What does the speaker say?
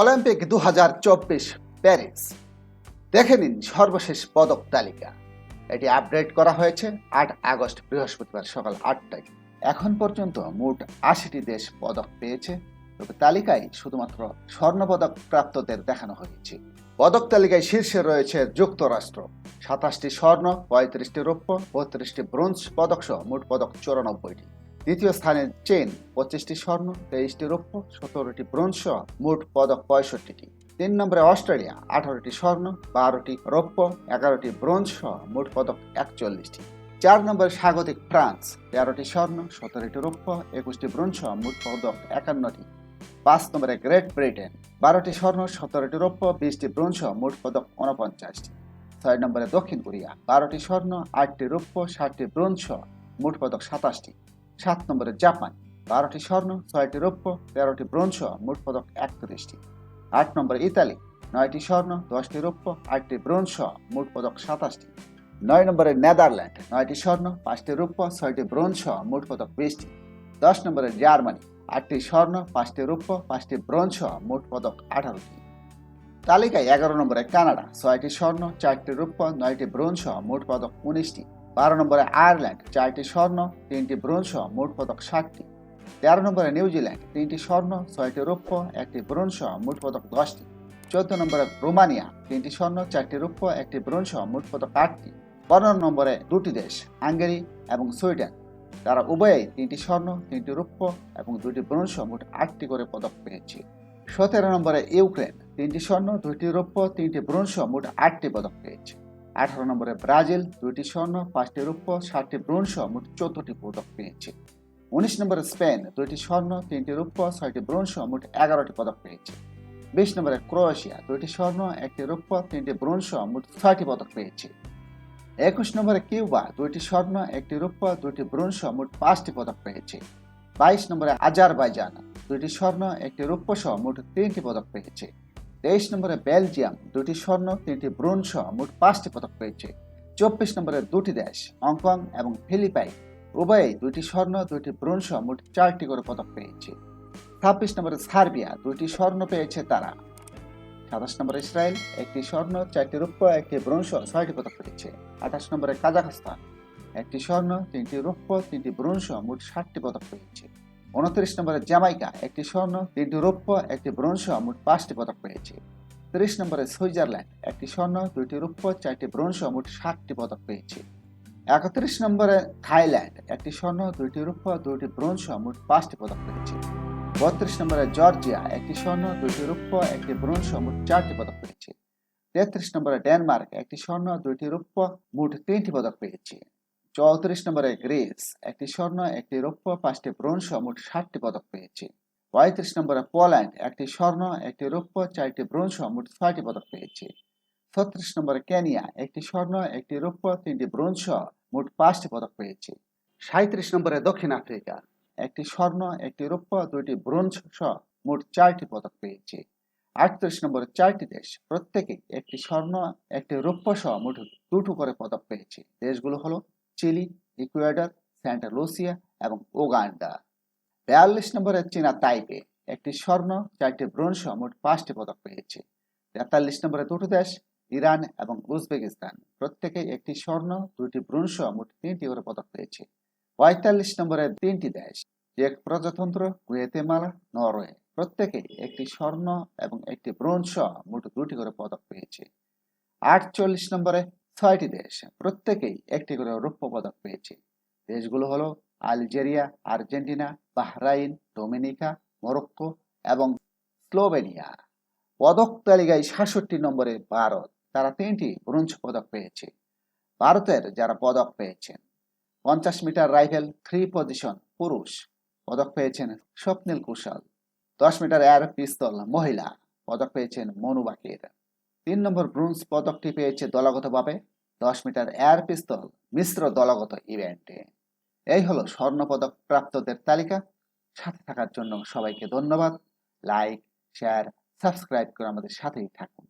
Olympic দু হাজার চব্বিশ প্যারিস। দেখে নিন সর্বশেষ পদক তালিকা। এটি আপডেট করা হয়েছে আট আগস্ট বৃহস্পতিবার সকাল আটটায়। এখন পর্যন্ত মোট আশিটি দেশ পদক পেয়েছে। তবে তালিকায় শুধুমাত্র স্বর্ণপদক প্রাপ্তদের দেখানো হয়েছে। পদক তালিকায় শীর্ষে রয়েছে যুক্তরাষ্ট্র। সাতাশটি স্বর্ণ, পঁয়ত্রিশটি রৌপ্য, বত্রিশটি ব্রোঞ্জ পদক সহ মোট পদক চৌরানব্বইটি। দ্বিতীয় স্থানে চেন পঁচিশটি স্বর্ণ, তেইশটি রৌপ্য, সতেরোটি ব্রোঞ্জ সহ মোট পদক পঁয়ষট্টিটি। তিন নম্বরে অস্ট্রেলিয়া, আঠারোটি স্বর্ণ, বারোটি রৌপ্য, এগারোটি ব্রোঞ্জ সহ মোট পদক একচল্লিশটি। চার নম্বরে স্বাগতিক ফ্রান্স, তেরোটি স্বর্ণ, সতেরোটি রৌপ্য, একুশটি ব্রোঞ্জ সহ মোট পদক একান্নটি। পাঁচ নম্বরে গ্রেট ব্রিটেন, বারোটি স্বর্ণ, সতেরোটি রৌপ্য, বিশটি ব্রোঞ্জ সহ মোট পদক উনপঞ্চাশটি ছয় নম্বরে দক্ষিণ কোরিয়া, বারোটি স্বর্ণ, আটটি রৌপ্য, ষাটটি ব্রোঞ্জ সহ মোট পদক সাতাশটি। সাত নম্বরে জাপান। বারোটি স্বর্ণ, ছয়টি রৌপ্য, তেরোটি ব্রোঞ্জ সহ মোট পদক একত্রিশটি। আট নম্বরে ইতালি, নয়টি স্বর্ণ, দশটি রৌপ্য, আটটি ব্রোঞ্জ সহ মোট পদক সাতাশটি। নয় নম্বরে নেদারল্যান্ড, নয়টি স্বর্ণ, পাঁচটি রৌপ্য, ছয়টি ব্রোঞ্জ সহ মোট পদক বিশটি। দশ নম্বরে জার্মানি, আটটি স্বর্ণ, পাঁচটি রৌপ্য, পাঁচটি ব্রোঞ্জ সহ মোট পদক আঠারোটি। তালিকায় এগারো নম্বরে কানাডা, ছয়টি স্বর্ণ, চারটি রৌপ্য, নয়টি ব্রোঞ্জ সহ মোট পদক উনিশটি। বারো নম্বরে আয়ারল্যান্ড, চারটি স্বর্ণ, তিনটি ব্রোঞ্জ সহ মোট পদক ষাটটি তেরো নম্বরে নিউজিল্যান্ড, তিনটি স্বর্ণ, ছয়টি রৌপ্য, একটি ব্রোঞ্জ সহ মোট পদক দশটি। চোদ্দ নম্বরে রোমানিয়া, তিনটি স্বর্ণ, চারটি রৌপ্য, একটি ব্রোঞ্জ সহ মোট পদক আটটি। পনেরো নম্বরে দুটি দেশ, হাঙ্গেরি এবং সুইডেন। তারা উভয়েই তিনটি স্বর্ণ, তিনটি রৌপ্য এবং দুটি ব্রোঞ্জ সহ মোট আটটি করে পদক পেয়েছে। সতেরো নম্বরে ইউক্রেন, তিনটি স্বর্ণ, দুইটি রৌপ্য, তিনটি ব্রোঞ্জ সহ মোট আটটি পদক পেয়েছে। আঠারো নম্বরে ব্রাজিল, দুইটি স্বর্ণ, পাঁচটি রৌপ্য, সাতটি ব্রোঞ্জ সহ মোট চোদ্দটি পদক পেয়েছে। উনিশ নম্বরে স্পেন, দুইটি স্বর্ণ, তিনটি রৌপ্য, ছয়টি ব্রোঞ্জ সহ মোট এগারোটি পদক পেয়েছে। বিশ নম্বরে ক্রোয়েশিয়া, দুইটি স্বর্ণ, একটি রৌপ্য, তিনটি ব্রোঞ্জ সহ মোট ছয়টি পদক পেয়েছে। একুশ নম্বরে কিউবা, দুইটি স্বর্ণ, একটি রৌপ্য, দুইটি ব্রোঞ্জ সহ মোট পাঁচটি পদক পেয়েছে। বাইশ নম্বরে আজারবাইজান, দুইটি স্বর্ণ, একটি রৌপ্য সহ মোট তিনটি পদক পেয়েছে। তেইশ নম্বরে বেলজিয়াম, দুটি স্বর্ণ, তিনটি ব্রোঞ্জ সহ মোট পাঁচটি পদক পেয়েছে। চব্বিশ নম্বরে দুটি দেশ, হংকং এবং ফিলিপাইন, উভয়েই দুটি স্বর্ণ, দুটি ব্রোঞ্জ সহ মোট চারটি করে পদক পেয়েছে। ছাব্বিশ নম্বরে সার্বিয়া, দুটি স্বর্ণ পেয়েছে তারা। সাতাশ নম্বরে ইসরায়েল, একটি স্বর্ণ, চারটি রৌপ্য, একটি ব্রোঞ্জ, ছয়টি পদক পেয়েছে। আঠাশ নম্বরে কাজাখস্তান, একটি স্বর্ণ, তিনটি রৌপ্য, তিনটি ব্রোঞ্জ, মোট ষাটটি পদক পেয়েছে। উনত্রিশ নম্বরে জামাইকা একটি স্বর্ণ, তিনটি রৌপ্য, একটি ব্রোঞ্জ সহ মোট পাঁচটি পদক পেয়েছে। তিরিশ নম্বরে সুইজারল্যান্ড, একটি স্বর্ণ, দুইটি রৌপ্য, চারটি ব্রোঞ্জ সহ মোট ষাটটি পদক পেয়েছে। একত্রিশ নম্বরে থাইল্যান্ড, একটি স্বর্ণ, দুইটি রৌপ্য, দুইটি ব্রোঞ্জ সহ মোট পাঁচটি পদক পেয়েছে। বত্রিশ নম্বরে জর্জিয়া, একটি স্বর্ণ, দুইটি রৌপ্য, একটি ব্রোঞ্জ সহ মোট চারটি পদক পেয়েছে। তেত্রিশ নম্বরে ডেনমার্ক, একটি স্বর্ণ, দুইটি রৌপ্য, মোট তিনটি পদক পেয়েছে। চৌত্রিশ নম্বরে গ্রিস একটি স্বর্ণ, একটি রৌপ্য, পাঁচটি ব্রোঞ্জ, মোট ষাটটি পদক পেয়েছে। পঁয়ত্রিশ নম্বরে পোল্যান্ড একটি স্বর্ণ, একটি রৌপ্য, চারটি ব্রোঞ্জ, মোট ছয়টি পদক পেয়েছে। ছত্রিশ নম্বরে কেনিয়া একটি স্বর্ণ, একটি রৌপ্য, তিনটি ব্রোঞ্জ, মোট পাঁচটি পদক পেয়েছে। সাঁত্রিশ নম্বরে দক্ষিণ আফ্রিকা একটি স্বর্ণ, একটি রৌপ্য, দুইটি ব্রোঞ্জ সহ মোট চারটি পদক পেয়েছে। আটত্রিশ নম্বরে চারটি দেশ প্রত্যেকে একটি স্বর্ণ, একটি রৌপ্য সহ মোট দুটো করে পদক পেয়েছে। দেশগুলো হলো চিলি, ইকুয়েডর সেন্টা লুসিয়া এবং ওগান্ডা বিয়াল্লিশ নম্বরে চীনা তাইপে একটি স্বর্ণ, চারটি ব্রোঞ্জ মোট পাঁচটি পদক পেয়েছে। তেতাল্লিশ নম্বরে দুটো দেশ, ইরান এবং উজবেকিস্তান প্রত্যেকে একটি স্বর্ণ দুটি ব্রোঞ্জ মোট তিনটি করে পদক পেয়েছে। পঁয়তাল্লিশ নম্বরে তিনটি দেশ, চেক প্রজাতন্ত্র, গুয়েতেমালা, নরওয়ে প্রত্যেকে একটি স্বর্ণ এবং একটি ব্রোঞ্জ মোট দুটি করে পদক পেয়েছে। আটচল্লিশ নম্বরে ছয়টি দেশ, প্রত্যেকেই একটি করে রৌপ্য পদক পেয়েছে। দেশগুলো হলো Algeria, Argentina, Bahrain, Dominica, Morocco এবং স্লোভেনিয়া। পদক তালিকায় সাতষট্টি নম্বরে ভারত, তারা তিনটি ব্রোঞ্জ পদক পেয়েছে। ভারতের যারা পদক পেয়েছেন, পঞ্চাশ মিটার রাইফেল থ্রি পজিশন পুরুষ পদক পেয়েছেন স্বপ্নিল কুশল, দশ মিটার এয়ার পিস্তল মহিলা পদক পেয়েছেন মনু বাকির। তিন নম্বর ব্রোঞ্জ পদকটি পেয়েছে দলগতভাবে। দশ মিটার এয়ার পিস্তল, মিশ্র দলগত ইভেন্টে। এই হলো স্বর্ণ পদক প্রাপ্তদের তালিকা। সাথে থাকার জন্য সবাইকে ধন্যবাদ। লাইক, শেয়ার, সাবস্ক্রাইব করে আমাদের সাথেই থাকুন।